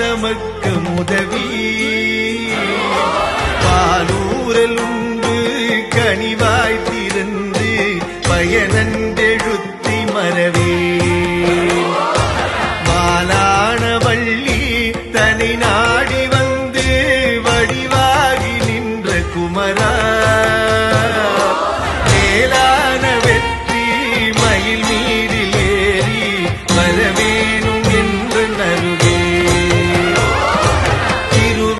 ஆதமக்கு முதவி பாலூரல் உண்டு கனிவாய் திறந்து பயனன்றெழுத்தி மறவே. மாலான வள்ளி தனி நாடி வந்து வடிவாகி நின்ற குமரா.